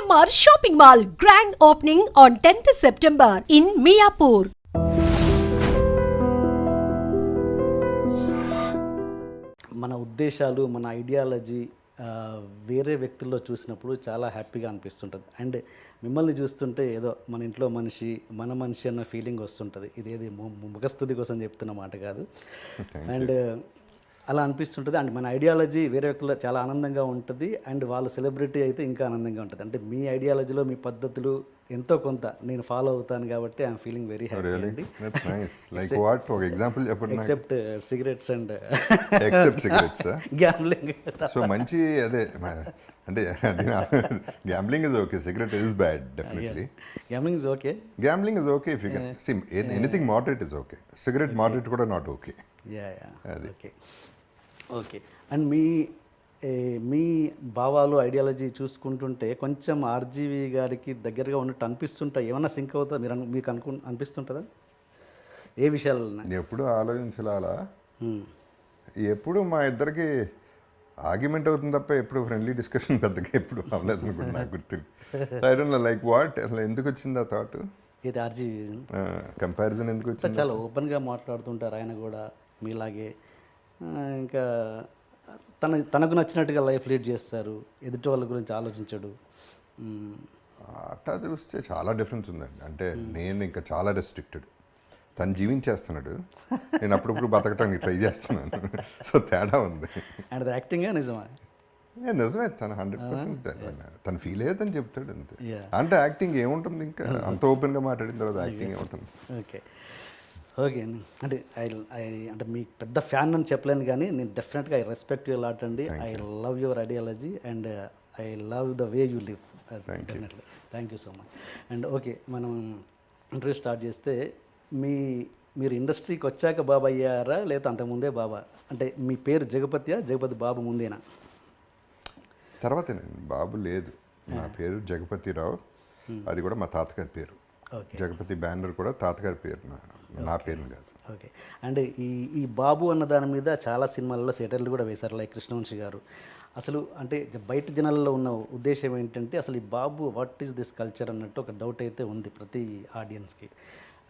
CMR shopping mall grand opening on 10th September in Miapur. మన ఉద్దేశాలు మన ideology ఆ, వేరే వ్యక్తుల్లో చూసినప్పుడు చాలా హ్యాపీగా అనిపిస్తుంటుంది. అండ్ మిమ్మల్ని చూస్తుంటే ఏదో మన ఇంట్లో మనిషి మన మనిషి అన్న ఫీలింగ్ వస్తుంటుంది. ఇదేది ముఖస్థుతి కోసం చెప్తున్న మాట కాదు. అండ్ అలా అనిపిస్తుంటుంది. అండ్ మన ఐడియాలజీ వేరే వ్యక్తుల్లో చాలా ఆనందంగా ఉంటుంది. అండ్ వాళ్ళ సెలబ్రిటీ అయితే ఇంకా ఆనందంగా ఉంటుంది. అంటే మీ ఐడియాలజీలో మీ పద్ధతులు ఎంతో కొంత నేను ఫాలో అవుతాను కాబట్టి ఐఎమ్ ఫీలింగ్ వెరీ హ్యాపీ అండి. లైక్ వాట్ ఒక ఎగ్జాంపుల్ చెప్పండి except cigarettes and except cigarettes gambling so మంచి అదే అంటే gambling is okay cigarette is bad definitely gambling is okay gambling is okay if you can see anything moderate is okay cigarette moderate కూడా not okay yeah yeah okay okay and మీ మీ భావాలు ideology చూసుకుంటుంటే కొంచెం RGV గారికి దగ్గరగా ఉన్నట్టు అనిపిస్తుంటాయి ఏమన్నా sync అవుతా? మీరు మీకు అనుకు అనిపిస్తుంటుందా? ఏ విషయాలు ఎప్పుడు ఆలోచించాలా ఎప్పుడు మా ఇద్దరికి ఆర్గ్యుమెంట్ అవుతుంది తప్ప ఎప్పుడు ఫ్రెండ్లీ డిస్కషన్ పెద్దగా ఎప్పుడు అవ్వలేదు అనుకుంటా నాకు గుర్తు ఐ డోంట్ లైక్ వాట్ అసలు ఎందుకు వచ్చింది ఆ థాట్ ఇది ఆర్జీవి? కంపారిజన్ ఎందుకు వచ్చింది? చాలా ఓపెన్గా మాట్లాడుతుంటారు ఆయన కూడా మీలాగే. ఇంకా తన తనకు నచ్చినట్టుగా లైఫ్ లీడ్ చేస్తారు. ఎదుటి వాళ్ళ గురించి ఆలోచించడు. అట్టా చూస్తే చాలా డిఫరెన్స్ ఉందండి. అంటే నేను ఇంకా చాలా రెస్ట్రిక్టెడ్ తను జీవించేస్తున్నాడు. నేను అప్పుడప్పుడు బతకటానికి ట్రై చేస్తున్నాను. సో తేడా ఉంది. అండ్ యాక్టింగా నిజమా? ఏ, నిజమే తను హండ్రెడ్ పర్సెంట్ తను ఫీల్ అయ్యేదని చెప్తాడు అంతే. అంటే యాక్టింగ్ ఏముంటుంది ఇంకా? అంత ఓపెన్గా మాట్లాడిన తర్వాత యాక్టింగ్ ఏముంటుంది? Okay okay. అండి అంటే ఐ ఐ అంటే మీ పెద్ద ఫ్యాన్ అని చెప్పలేను కానీ నేను డెఫినెట్గా ఐ రెస్పెక్ట్ యూ లాట్ అండి. I love your ideology and I love the way you live. Definitely thank you so much. And okay మనం ఇంటర్వ్యూ స్టార్ట్ చేస్తే మీ మీరు ఇండస్ట్రీకి వచ్చాక బాబా అయ్యారా లేదా అంతకుముందే బాబా? అంటే మీ పేరు జగపతియా జగపతి బాబు ముందేనా? తర్వాత బాబు లేదు. నా పేరు జగపతిరావు. అది కూడా మా తాతగారి పేరు. జగపతి బ్యానర్ కూడా తాతగారి పేరు నా పేరు కాదు. ఓకే అండ్ ఈ ఈ బాబు అన్న దాని మీద చాలా సినిమాలలో సెటర్లు కూడా వేశారు లైక్ కృష్ణవంశి గారు. అసలు అంటే బయట జనాలలో ఉన్న ఉద్దేశం ఏంటంటే అసలు ఈ బాబు వాట్ ఈస్ దిస్ కల్చర్ అన్నట్టు ఒక డౌట్ అయితే ఉంది ప్రతి ఆడియన్స్కి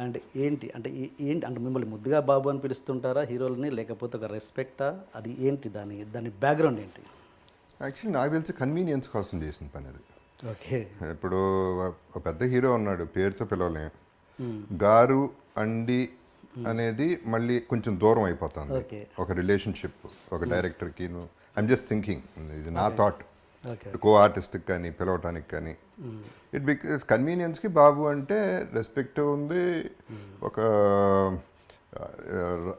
అండ్ ఏంటి అంటే ఏంటి అంటే మిమ్మల్ని ముద్దుగా బాబు అని పిలుస్తుంటారా హీరోలని లేకపోతే ఒక రెస్పెక్టా అది ఏంటి దాని దాని బ్యాక్గ్రౌండ్ ఏంటి? యాక్చువల్లీ నాకు తెలిసి కన్వీనియన్స్ కోసం చేసిన పని అది. ఓకే. ఇప్పుడు ఒక పెద్ద హీరో ఉన్నాడు పేరుతో పిలవలే. గారు అండి అనేది మళ్ళీ కొంచెం దూరం అయిపోతుంది. ఒక రిలేషన్షిప్ ఒక డైరెక్టర్కి ఐమ్ జస్ట్ థింకింగ్ ఇది నా థాట్ కో ఆర్టిస్ట్కి కానీ పిలవటానికి కానీ. ఇట్ బికాస్ కన్వీనియన్స్కి బాబు అంటే రెస్పెక్ట్ ఉంది. ఒక ఆ,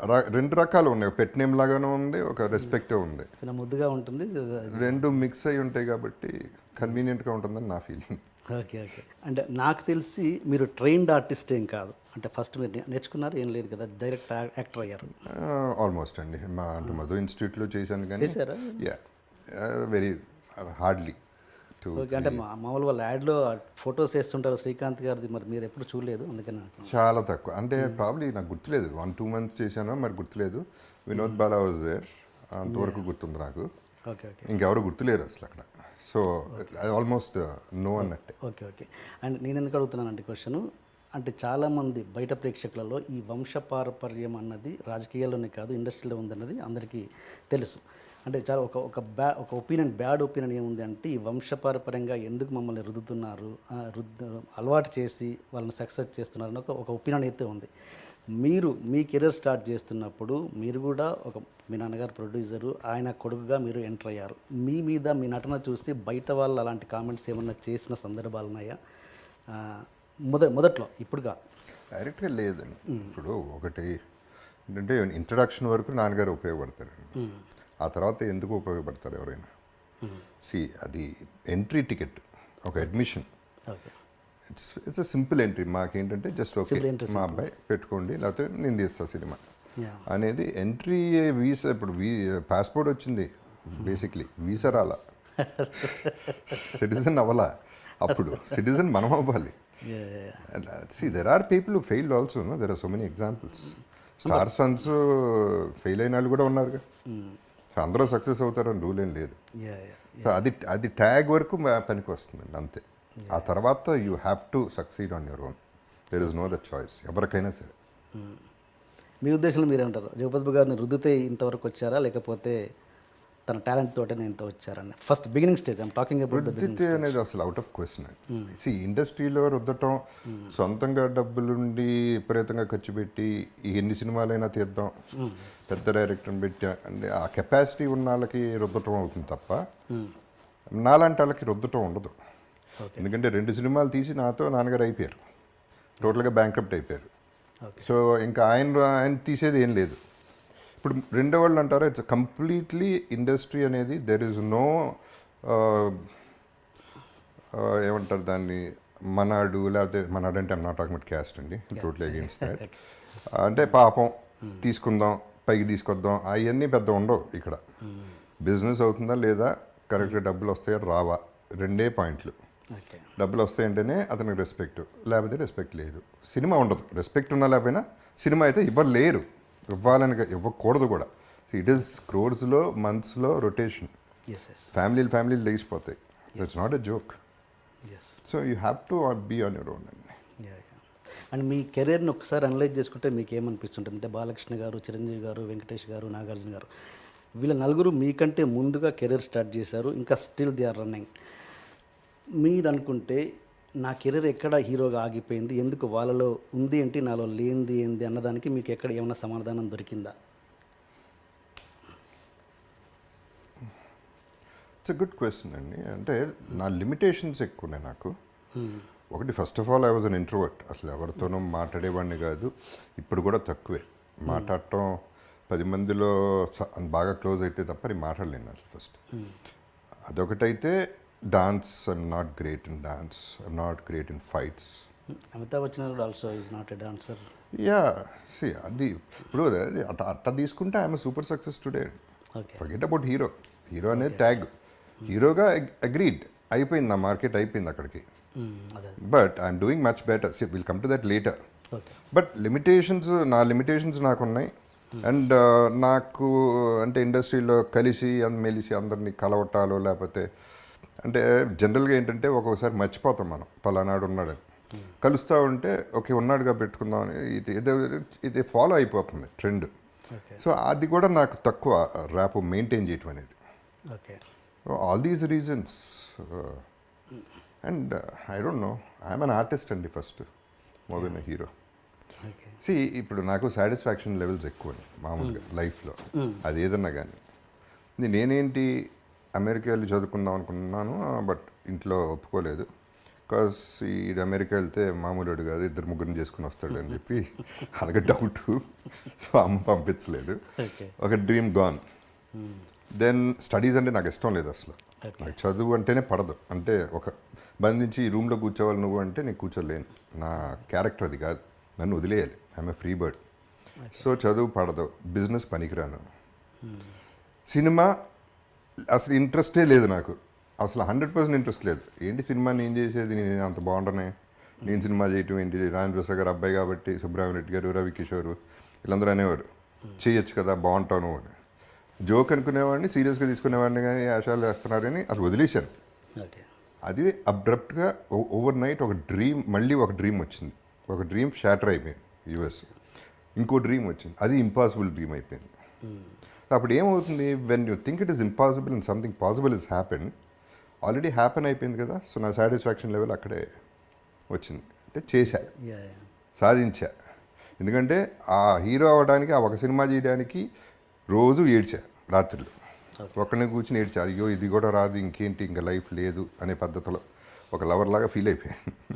ర- రెండు రకాలు ఉన్నాయి. ఒక పెట్ నేమ్ లాగానే ఉంది ఒక రెస్పెక్ట్ ఉంది. చిన్న ముద్దుగా ఉంటుంది. రెండు మిక్స్ అయి ఉంటాయి కాబట్టి కన్వీనియంట్గా ఉంటుందని నా ఫీలింగ్. Okay okay. అంటే నాకు తెలిసి మీరు ట్రైన్డ్ ఆర్టిస్ట్ ఏం కాదు. అంటే ఫస్ట్ మీరు నేర్చుకున్నారు ఏం లేదు కదా డైరెక్ట్ యాక్టర్ అయ్యారు. ఆల్మోస్ట్ అండి. మా అంటే మధు ఇన్స్టిట్యూట్లో చేశాను కానీ? యా వెరీ హార్డ్లీ అంటే మా మామూలు వాళ్ళ యాడ్లో ఫొటోస్ వేస్తుంటారు శ్రీకాంత్ గారిది మరి మీరు ఎప్పుడు చూడలేదు అందుకని చాలా తక్కువ. అంటే ప్రాబ్లీ నాకు గుర్తులేదు. వన్ టూ మంత్స్ చేశాను మరి గుర్తులేదు. వినోద్ బాలా వాజ్ దేర్ అంతవరకు గుర్తుంది నాకు. Okay okay. ఇంకెవరు గుర్తులేరు అసలు అక్కడ. సో ఆల్మోస్ట్ నో అన్నట్టే. Okay okay. అండ్ నేను ఎందుకు అడుగుతున్నానంటే క్వశ్చన్ అంటే చాలామంది బయట ప్రేక్షకులలో ఈ వంశ పారపర్యం అన్నది రాజకీయాల్లోనే కాదు ఇండస్ట్రీలో ఉందన్నది అందరికీ తెలుసు. అంటే చాలా ఒక ఒక బ్యా ఒక ఒపీనియన్ బ్యాడ్ ఒపీనియన్ ఏముంది అంటే ఈ వంశపారపర్యంగా ఎందుకు మమ్మల్ని రుద్దుతున్నారు రుద్దు అలవాటు చేసి వాళ్ళని సక్సెస్ చేస్తున్నారు అని ఒక ఒక ఒపీనియన్ అయితే ఉంది. మీరు మీ కెరీర్ స్టార్ట్ చేస్తున్నప్పుడు మీరు కూడా ఒక మీ నాన్నగారు ప్రొడ్యూసరు ఆయన కొడుకుగా మీరు ఎంటర్ అయ్యారు. మీ మీద మీ నటన చూసి బయట వాళ్ళు అలాంటి కామెంట్స్ ఏమన్నా చేసిన సందర్భాలు ఉన్నాయా? మొద మొదట్లో ఇప్పుడు కాదు డైరెక్ట్గా లేదండి. ఇప్పుడు ఒకటి ఏంటంటే ఇంట్రడక్షన్ వరకు నాన్నగారు ఉపయోగపడతారండి. ఆ తర్వాత ఎందుకు ఉపయోగపడతారు ఎవరైనా? సి అది ఎంట్రీ టికెట్ ఒక admission. Okay. It's it's simple entry మాకేంటంటే జస్ట్ ఓకే మా అబ్బాయి పెట్టుకోండి లేకపోతే నేను తీస్తా సినిమా. అనేది ఎంట్రీ వీసా ఇప్పుడు వీ పాస్పోర్ట్ వచ్చింది బేసిక్లీ వీసా రాలా. సిటిజన్ అవ్వాలా? అప్పుడు. సిటిజన్ మనం అవ్వాలి. See there are people fail also no there are so many examples star sons fail అయిన వాళ్ళు కూడా ఉన్నారుగా. సో అందరూ సక్సెస్ అవుతారని రూల్ ఏం లేదు. అది అది ట్యాగ్ వరకు పనికి వస్తుందండి అంతే. ఆ తర్వాత you have to succeed on your own there is no the choice ఎవరికైనా సరే. మీ ఉద్దేశంలో మీరేమంటారు? జగపతి గారిని రుద్దితే ఇంతవరకు వచ్చారా? లేకపోతే తన టాలెంట్ తోటనే ఇంత వచ్చారని. First beginning stage I'm talking about రుద్దితే అనేది అసలు అవుట్ ఆఫ్ క్వశ్చన్ సి ఇండస్ట్రీలో రుద్దటం సొంతంగా డబ్బులుండి విపరీతంగా ఖర్చు పెట్టి ఎన్ని సినిమాలైనా తీద్దాం. పెద్ద డైరెక్టర్ని పెట్టి. అంటే ఆ కెపాసిటీ ఉన్న వాళ్ళకి రుద్దటం అవుతుంది తప్ప నాలాంటి వాళ్ళకి రుద్దటం ఉండదు. ఎందుకంటే రెండు సినిమాలు తీసి నాతో నాన్నగారు అయిపోయారు. టోటల్గా బ్యాంక్రప్ట్ అయిపోయారు. సో ఇంకా ఆయన ఆయన తీసేది ఏం లేదు. ఇప్పుడు రెండో వాళ్ళు అంటారా ఇట్స్ కంప్లీట్లీ ఇండస్ట్రీ అనేది దెర్ ఇస్ నో ఏమంటారు దాన్ని మనాడు లేకపోతే మనాడు అంటే ఐమ్ నాట్ క్యాస్ట్ అండి. టోటలీ అగేన్స్ట్ దాట్ అంటే పాపం తీసుకుందాం పైకి తీసుకొద్దాం అవన్నీ పెద్ద ఉండవు ఇక్కడ. బిజినెస్ అవుతుందా లేదా కరెక్ట్గా డబ్బులు వస్తాయా రావా. రెండే పాయింట్లు. డబ్బులు వస్తాయంటేనే అతనికి రెస్పెక్ట్ లేకపోతే రెస్పెక్ట్ లేదు. సినిమా ఉండదు. రెస్పెక్ట్ ఉన్నా లేకపోయినా సినిమా అయితే ఇవ్వలేరు. ఇవ్వాలని ఇవ్వకూడదు కూడా. ఇట్ ఈస్ క్రోర్స్లో మంత్స్లో రొటేషన్ ఫ్యామిలీలు ఫ్యామిలీలు లేచిపోతాయి. It's not a joke so you have to be on your own అండి అండ్ మీ కెరీర్ని ఒకసారి అనలైజ్ చేసుకుంటే మీకు ఏమనిపిస్తుంటుంది అంటే బాలకృష్ణ గారు చిరంజీవి గారు వెంకటేష్ గారు నాగార్జున గారు. వీళ్ళ నలుగురు మీకంటే ముందుగా కెరీర్ స్టార్ట్ చేశారు. ఇంకా స్టిల్ దే ఆర్ రన్నింగ్ మీరు అనుకుంటే నా కెరీర్ ఎక్కడ హీరోగా ఆగిపోయింది? ఎందుకు వాళ్ళలో ఉంది ఏంటి? నాలో లేనిది ఏంటి అన్నదానికి మీకు ఎక్కడ ఏమైనా సమాధానం దొరికిందా? ఇట్స్ గుడ్ క్వశ్చన్ అండి అంటే నా లిమిటేషన్స్ ఎక్కువ ఉన్నాయి నాకు ఒకటి first of all I was an introvert అసలు ఎవరితోనూ మాట్లాడేవాడిని కాదు. ఇప్పుడు కూడా తక్కువే. మాట్లాడటం పది మందిలో బాగా క్లోజ్ అయితే తప్ప నేను మాట్లాడలేను అసలు first అదొకటైతే dance I'm not great in dance I'm not great in fights Amitabh Bachchan also is not a dancer yeah అది ఇప్పుడు అట్ట అట్ట తీసుకుంటే I'm super success today forget about hero hero అనేది ట్యాగ్ హీరోగా అగ్రీడ్ అయిపోయింది నా మార్కెట్ అయిపోయింది అక్కడికి. But I'm doing much better see will come to that later but limitations నా లిమిటేషన్స్ నాకు ఉన్నాయి అండ్ నాకు అంటే ఇండస్ట్రీలో కలిసి మెలిసి అందరినీ కలవటాలు లేకపోతే అంటే జనరల్గా ఏంటంటే ఒక్కొక్కసారి మర్చిపోతాం మనం. పలానాడు ఉన్నాడని. కలుస్తూ ఉంటే ఓకే ఉన్నాడుగా పెట్టుకుందాం అని ఇది ఇది ఇది ఫాలో అయిపోతుంది ట్రెండ్. సో అది కూడా నాకు తక్కువ ర్యాప్ మెయింటైన్ చేయటం అనేది. Okay. All these reasons and I don't know I'm an artist అండి first more than hero see ఇప్పుడు నాకు సాటిస్ఫాక్షన్ లెవెల్స్ ఎక్కువ మామూలుగా లైఫ్లో. అది ఏదన్నా కానీ. నేనేంటి అమెరికా వెళ్ళి చదువుకుందాం అనుకున్నాను బట్ ఇంట్లో ఒప్పుకోలేదు. బికాస్ ఈ అమెరికా వెళ్తే మామూలుడు కాదు ఇద్దరు ముగ్గురిని చేసుకుని వస్తాడు అని చెప్పి అలాగే డౌట్. సో అమ్మ పంపించలేదు. ఒక డ్రీమ్ గాన్. దెన్ స్టడీస్ అంటే నాకు ఇష్టం లేదు అసలు. నాకు చదువు అంటేనే పడదు. అంటే ఒక బంధించి ఈ రూమ్లో కూర్చోవాలి నువ్వు అంటే నేను కూర్చోలేను. నా క్యారెక్టర్ అది కాదు. నన్ను వదిలేయాలి. I'm a free bird so చదువు పడదు. బిజినెస్ పనికిరాను. సినిమా అసలు ఇంట్రెస్టే లేదు నాకు. అసలు హండ్రెడ్ పర్సెంట్ ఇంట్రెస్ట్ లేదు. ఏంటి సినిమా నేను చేసేది? నేను అంత బాగుండనే. నేను సినిమా చేయటం ఏంటి? రాజేంద్ర ప్రసాద్ గారు అబ్బాయి కాబట్టి సుబ్రహ్మణ్య రెడ్డి గారు రవి కిషోర్ వీళ్ళందరూ అనేవారు. చేయొచ్చు కదా బాగుంటావు నువ్వు అని. జోక్ అనుకునేవాడిని సీరియస్గా తీసుకునేవాడిని కానీ ఆశాలు వేస్తున్నారని అది వదిలేశాను. అది అబ్రప్ట్గా ఓవర్ నైట్ ఒక డ్రీమ్ మళ్ళీ ఒక డ్రీమ్ వచ్చింది. ఒక డ్రీమ్ షాటర్ అయిపోయింది యూఎస్. ఇంకో డ్రీమ్ వచ్చింది. అది ఇంపాసిబుల్ డ్రీమ్ అయిపోయింది. అప్పుడు ఏమవుతుంది? When you think it is impossible and something possible is happen already happen అయిపోయింది కదా? సో నా సాటిస్ఫాక్షన్ లెవెల్ అక్కడే వచ్చింది. అంటే చేశా. సాధించా. ఎందుకంటే ఆ హీరో అవ్వడానికి ఆ ఒక సినిమా చేయడానికి రోజు ఏడ్చా రాత్రులు. ఒక్కడిని కూర్చుని ఏడ్చా అయ్యో ఇది కూడా రాదు ఇంకేంటి ఇంకా లైఫ్ లేదు అనే పద్ధతిలో ఒక లవర్ లాగా ఫీల్ అయిపోయాను.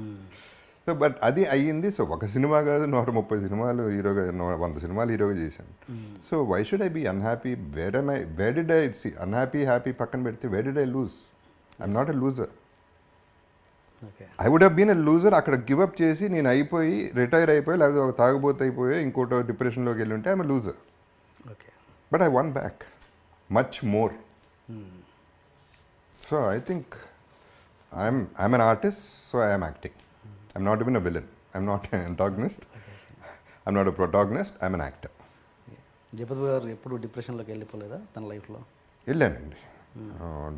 సో బట్ అది అయ్యింది. సో ఒక సినిమా కాదు నూట ముప్పై సినిమాలు హీరోగా వంద సినిమాలు హీరోగా చేశాను. So why should I be unhappy where I where did I see unhappy happy పక్కన పెడితే where did I lose I'm not a loser I would been a loser అక్కడ గివ్ అప్ చేసి నేను అయిపోయి రిటైర్ అయిపోయి లేకపోతే ఒక తాగుబోతు అయిపోయి ఇంకోటి డిప్రెషన్లోకి వెళ్ళి ఉంటే I'm loser okay but I won back much more so I think I'm I'm an artist so I'm acting I'm not even a villain I'm not antagonist I'm not a protagonist I'm an actor Jagapathi garu ఎప్పుడు డిప్రెషన్లోకి వెళ్ళిపోలేదా తన లైఫ్లో వెళ్ళానండి.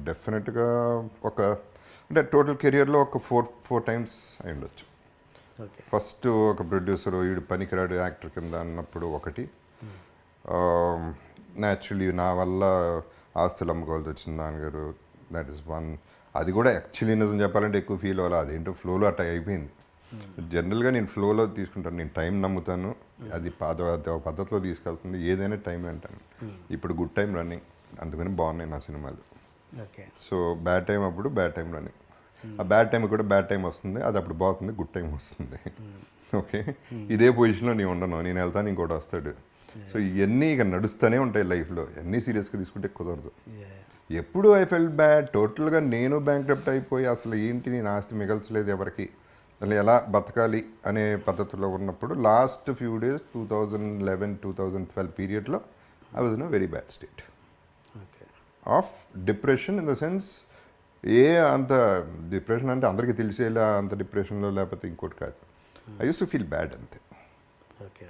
డెఫినెట్గా ఒక అంటే total కెరియర్లో ఒక ఫోర్ ఫోర్ టైమ్స్ అయి ఉండొచ్చు. ఫస్ట్ ఒక ప్రొడ్యూసర్ వీడు పనికిరాడు యాక్టర్ కింద అన్నప్పుడు ఒకటి. న్యాచురలీ నా వల్ల ఆస్తులు అమ్ముకోవాల్సి వచ్చింది నాన్నగారు. దట్ ఈస్ వన్ అది కూడా యాక్చువల్లీ నిజం చెప్పాలంటే ఎక్కువ ఫీల్ అవ్వాలి? అదేంటో ఫ్లోలో అట్లా అయిపోయింది. జనరల్గా నేను ఫ్లోలో తీసుకుంటాను నేను టైం నమ్ముతాను అది పద్ధతిలో తీసుకెళ్తుంది ఏదైనా టైం అంటాను. ఇప్పుడు గుడ్ టైం రన్నింగ్ అందుకని బాగున్నాయి నా సినిమాలు. సో బ్యాడ్ టైం అప్పుడు బ్యాడ్ టైం రన్నింగ్. ఆ బ్యాడ్ టైం కూడా బ్యాడ్ టైం వస్తుంది అది అప్పుడు బాగుంది గుడ్ టైం వస్తుంది. ఓకే? ఇదే పొజిషన్లో నేను ఉండను నేను వెళ్తాను ఇంకోటి వస్తాడు. సో ఇవన్నీ ఇక నడుస్తూనే ఉంటాయి లైఫ్లో ఎన్ని సీరియస్గా తీసుకుంటే కుదరదు. ఎప్పుడు ఐ ఫెల్ బ్యాడ్ టోటల్గా నేను బ్యాంక్రప్ట్ అయిపోయి అసలు ఏంటి నేను ఆస్తి మిగల్చలేదు ఎవరికి. అసలు ఎలా బతకాలి అనే పద్ధతిలో ఉన్నప్పుడు last few days two thousand eleven two thousand twelve పీరియడ్లో I was in a very bad state. Okay. Of depression in the sense a అంత డిప్రెషన్ అంటే అందరికీ తెలిసేలా అంత డిప్రెషన్లో లేకపోతే ఇంకోటి కాదు. I use to feel bad అంతే. ఓకే.